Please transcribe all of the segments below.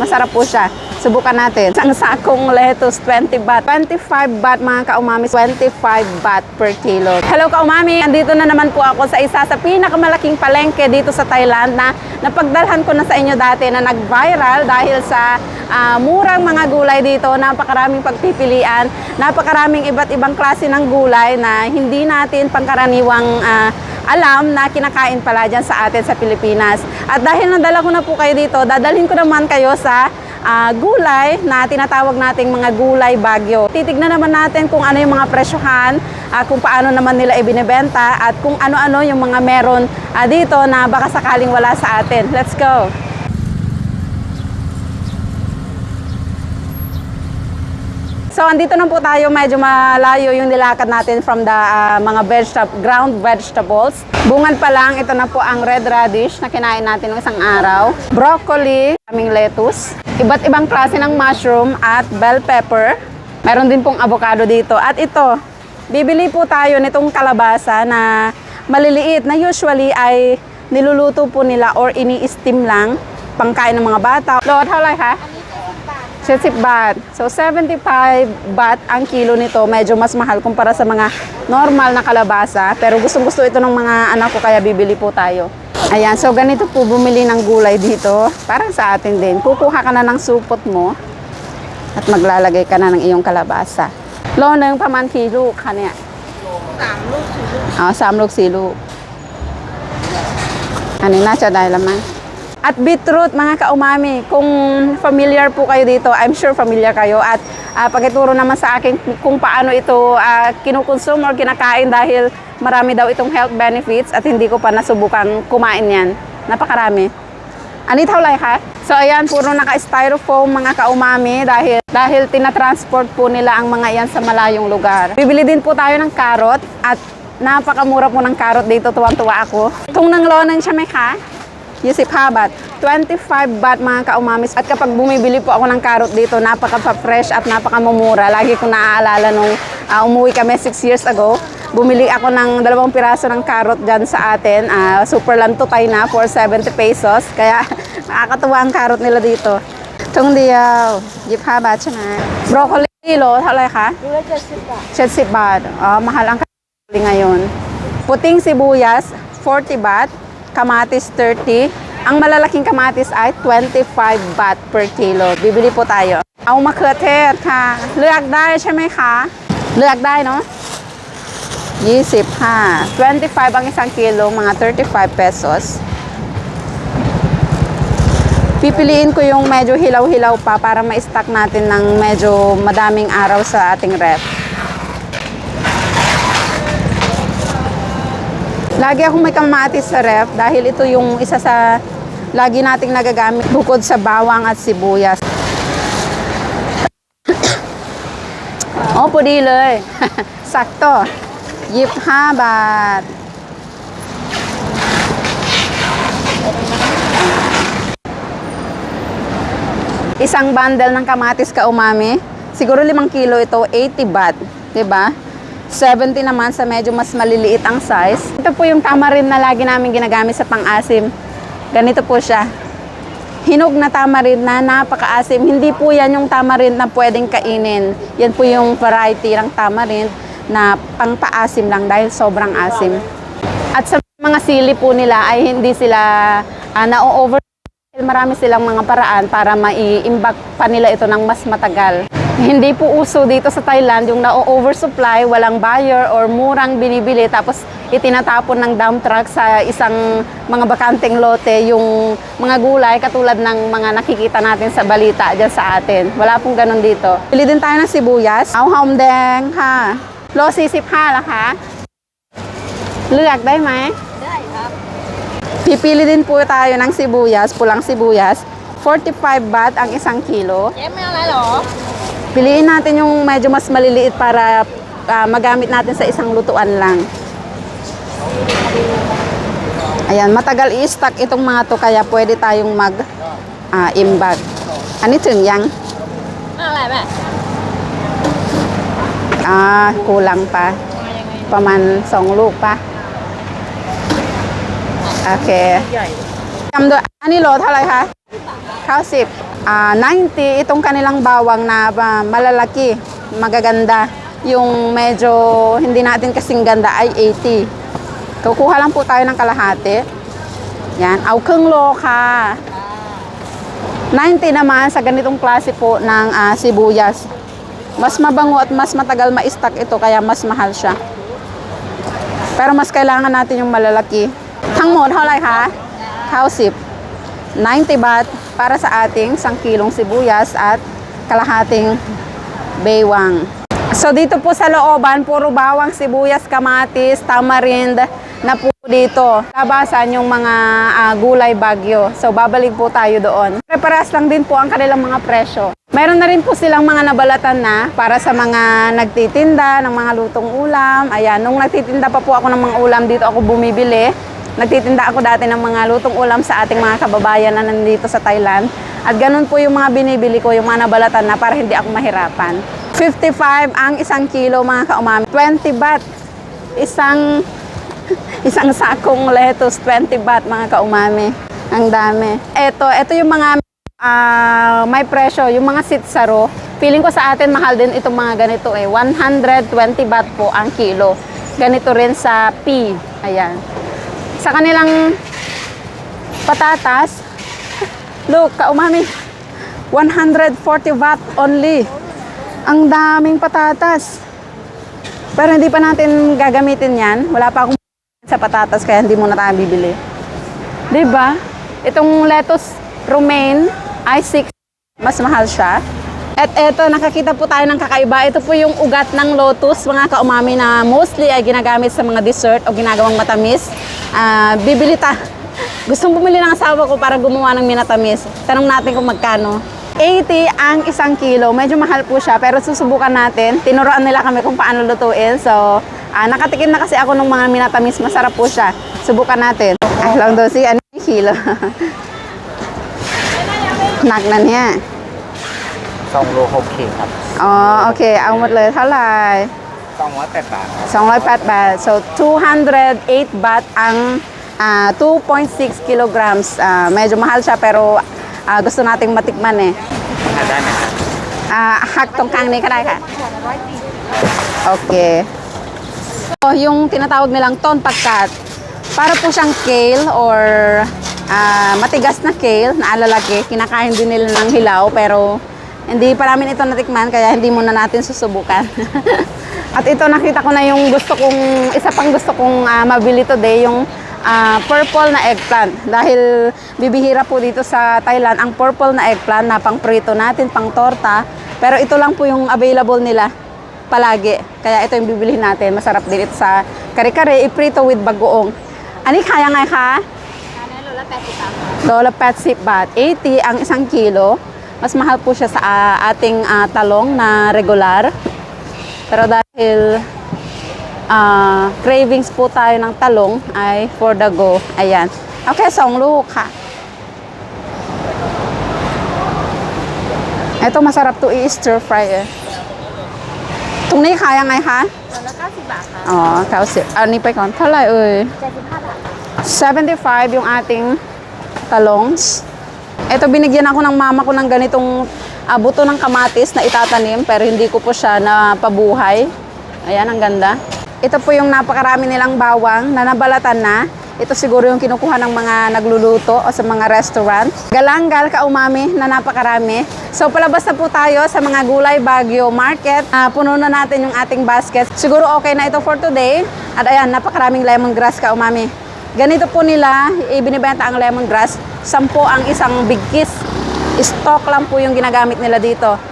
Masarap po siya. Subukan natin. Isang sakong lettuce, 20 baht. 25 baht mga kaumami. 25 baht per kilo. Hello kaumami! Andito na naman po ako sa isa sa pinakamalaking palengke dito sa Thailand na napagdalhan ko na sa inyo dati na nag-viral dahil sa ah, murang mga gulay dito. Napakaraming pagpipilian. Napakaraming iba't ibang klase ng gulay na hindi natin pangkaraniwang ah, alam na kinakain pala dyan sa atin sa Pilipinas. At dahil nadala ko na po kayo dito, dadalhin ko naman kayo sa ah, gulay na tinatawag nating mga gulay bagyo. Titignan naman natin kung ano yung mga presyohan, ah, kung paano naman nila ibinebenta at kung ano-ano yung mga meron ah, dito na baka sakaling wala sa atin. Let's go! So, andito na po tayo. Medyo malayo yung nilakad natin from the ah, mga vegetable, ground vegetables. Bungad pa lang, ito na po ang red radish na kinain natin ng isang araw. Broccoli, aming lettuce. Iba't ibang klase ng mushroom at bell pepper. Meron din pong avocado dito. At ito, bibili po tayo nitong kalabasa na maliliit na usually ay niluluto po nila or ini-steam lang pangkain ng mga bata. Lord, how like ha? 70 baht. So, 75 baht ang kilo nito. Medyo mas mahal kumpara sa mga normal na kalabasa. Pero gustong-gusto ito ng mga anak ko kaya bibili po tayo. Ayan, so ganito po bumili ng gulay dito. Parang sa atin din. Kukuha ka na ng supot mo at maglalagay ka na ng iyong kalabasa. Lo na yung paman kilo ka niya. สามลูกสี่ลูก อันนี้น่าจะได้ละมั้ง at beetroot, mga kaumami, kung familiar po kayo dito, I'm sure familiar kayo. At ah, pagituro naman sa akin kung paano ito uh, kinukonsume or kinakain dahil marami daw itong health benefits at hindi ko pa nasubukan kumain yan. Napakarami. Anit hawlay ka? So ayan, puro naka-styrofoam mga kaumami dahil dahil tinatransport po nila ang mga yan sa malayong lugar. Bibili din po tayo ng karot at napakamura po ng karot dito, tuwang-tuwa ako. Kung nang lonan siya may ka? 25 baht. 25 baht mga kaumamis. At kapag bumibili po ako ng carrot dito, napaka-fresh at napaka-mumura. Lagi ko naaalala nung ah, umuwi kami 6 years ago. Bumili ako ng dalawang piraso ng carrot dyan sa atin. Ah, super lang tutay na for 70 pesos. Kaya nakakatuwa ang carrot nila dito. Tung diyaw. 25 baht siya na. Broccoli kilo, เท่าไหร่คะ 70 baht. Ah, mahal ang broccoli ngayon. Puting sibuyas, 40 baht. Kamatis, 30. Ang malalaking kamatis ay 25 baht per kilo. Bibili po tayo.เอามะเขือเทศค่ะ เลือกได้ใช่ไหมคะ เลือกได้เนาะ25. 25 ang isang kilo, mga 35 pesos. Pipiliin ko yung medyo hilaw-hilaw pa para ma-stack natin ng medyo madaming araw sa ating ref. Lagi akong may kamatis sa ref dahil ito yung isa sa lagi nating nagagamit bukod sa bawang at sibuyas. oh, พอดีเลย sakto 25 บาท Isang bundle ng kamatis ka umami. Siguro limang kilo ito, 80 baht. 'di ba? 70 naman sa medyo mas maliliit ang size. Ito po yung tamarin na lagi namin ginagamit sa pang-asim. Ganito po siya. Hinog na tamarin na napakaasim. Hindi po yan yung tamarin na pwedeng kainin. Yan po yung variety ng tamarin na pang-paasim lang dahil sobrang asim. At sa mga sili po nila ay hindi sila uh, na-over Marami silang mga paraan para mai-imbak pa nila ito ng mas matagal. Hindi po uso dito sa Thailand yung na-oversupply, walang buyer or murang binibili tapos itinatapon ng dump truck sa isang mga bakanteng lote yung mga gulay katulad ng mga nakikita natin sa balita dyan sa atin. Wala pong ganun dito. Bili din tayo ng sibuyas. Au hom deng ha. Lo 45ละคะเลือกได้ไหม Pipili din po tayo ng sibuyas, pulang sibuyas. 45 baht ang isang kilo. เจ๊ไม่เอาอะไรหรอ Piliin natin yung medyo mas maliliit para ah, magamit natin sa isang lutuan lang. Ayan, matagal i-stack itong mga to kaya pwede tayong mag ah, imbag. Ano ito yang? เอาอะไรแม่ Ah, kulang pa. มายังไง Paman song ลูกpa. Okay. ใหญ่ จำด้วยอันนี้โลเท่าไหร่คะข้าวสิบ ah, 90 itong kanilang bawang na ah, malalaki, magaganda. Yung medyo hindi natin kasing ganda ay 80. Kukuha lang po tayo ng kalahati. Yan, au keng lo ka. 90 naman sa ganitong klase po ng ah, sibuyas. Mas mabango at mas matagal ma-stock ito kaya mas mahal siya. Pero mas kailangan natin yung malalaki. Hangmod, how like ha? Housip. 90 baht para sa ating 1 kilong sibuyas at kalahating baywang. So dito po sa looban, puro bawang, sibuyas, kamatis, tamarind na po dito. Labasan yung mga ah, gulay bagyo. So babalik po tayo doon. Preparas lang din po ang kanilang mga presyo. Meron na rin po silang mga nabalatan na para sa mga nagtitinda ng mga lutong ulam. Ayan, nung nagtitinda pa po ako ng mga ulam dito ako bumibili. Nagtitinda ako dati ng mga lutong ulam sa ating mga kababayan na nandito sa Thailand. At ganun po yung mga binibili ko, yung mga nabalatan na para hindi ako mahirapan. 55 ang isang kilo mga kaumami. 20 baht. Isang isang sakong lettuce, 20 baht mga kaumami. Ang dami. Ito, ito yung mga ah, may presyo, yung mga sitsaro. Feeling ko sa atin mahal din itong mga ganito eh. 120 baht po ang kilo. Ganito rin sa P. Ayan. Sa kanilang patatas, look, kaumami, 140 baht only. Ang daming patatas. Pero hindi pa natin gagamitin yan. Wala pa akong sa patatas kaya hindi muna tayo bibili. ba? Itong lettuce romaine ay 6 mas mahal siya. At eto, nakakita po tayo ng kakaiba. Ito po yung ugat ng lotus, mga kaumami na mostly ay ginagamit sa mga dessert o ginagawang matamis. Ah, bibili ta. Gustong bumili ng asawa ko para gumawa ng minatamis. Tanong natin kung magkano. 80 ang isang kilo. Medyo mahal po siya, pero susubukan natin. Tinuruan nila kami kung paano lutuin. So, ah, nakatikim na kasi ako ng mga minatamis. Masarap po siya. Subukan natin. Ah, lang daw si ano yung kilo. Hnak na niya. สองโลหกขีดครับ อ๋อ โอเค เอาหมดเลยเท่าไหร่ สองร้อยแปดบาทครับ 208 baht. So, 208 baht ang ah, 2.6 kilograms. Ah, medyo mahal siya pero ah, gusto nating matikman eh. ทานได้ไหมครับ Ah, hack tong kang ni ka ka. Okay. So, yung tinatawag nilang ton pagkat, para po siyang kale or ah, matigas na kale na alalaki. Kinakain din nila ng hilaw pero hindi pa namin ito natikman kaya hindi muna natin susubukan. At ito nakita ko na yung gusto kong, isa pang gusto kong uh, mabili today, yung uh, purple na eggplant. Dahil bibihira po dito sa Thailand ang purple na eggplant na pang prito natin, pang torta. Pero ito lang po yung available nila palagi. Kaya ito yung bibili natin. Masarap din ito sa kare-kare, iprito with bagoong. Ani, kaya nga ka? Lola Petsip bat. 80 ang isang kilo. Mas mahal po siya sa ah, ating ah, talong na regular. Pero dahil ah, cravings po tayo ng talong ay for the go. Ayan. Okay, songลูกค่ะ. Ito masarap to i-stir fry eh. ตรงนี้ขายยังไงคะ โลละ90บาทค่ะ อ๋อเก้าสิบอันนี้ไปก่อน เท่าไหร่เอ่ย 75บาท 75 yung ating talongs. ito, binigyan ako ng mama ko ng ganitong ah, buto ng kamatis na itatanim, pero hindi ko po siya napabuhay. Ayan, ang ganda. Ito po yung napakarami nilang bawang na nabalatan na. Ito siguro yung kinukuha ng mga nagluluto o sa mga restaurant. Galanggal ka umami na napakarami. So palabas na po tayo sa mga gulay Baguio Market. Ah, puno na natin yung ating basket. Siguro okay na ito for today. At ayan, napakaraming lemongrass ka umami. Ganito po nila, ibinibenta ang lemongrass. Sampo ang isang big kiss. Stock lang po yung ginagamit nila dito.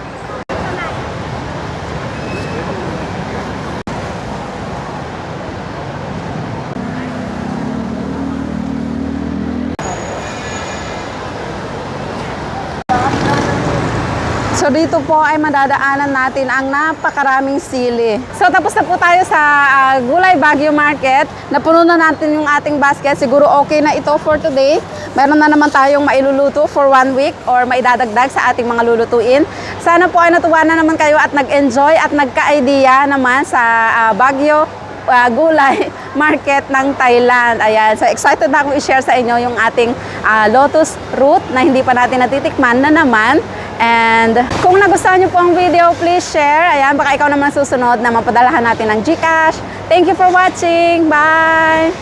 So dito po ay madadaanan natin ang napakaraming sili. So tapos na po tayo sa ah, Gulay Baguio Market. Napuno na natin yung ating basket. Siguro okay na ito for today. Meron na naman tayong mailuluto for one week or maidadagdag sa ating mga lulutuin. Sana po ay natuwa na naman kayo at nag-enjoy at nagka-idea naman sa ah, Baguio ah, gulay market ng Thailand. Ayan, so excited na akong i-share sa inyo yung ating ah, lotus root na hindi pa natin natitikman na naman. And kung nagustuhan niyo po ang video, please share. Ayan, baka ikaw naman susunod na mapadalahan natin ng GCash. Thank you for watching. Bye!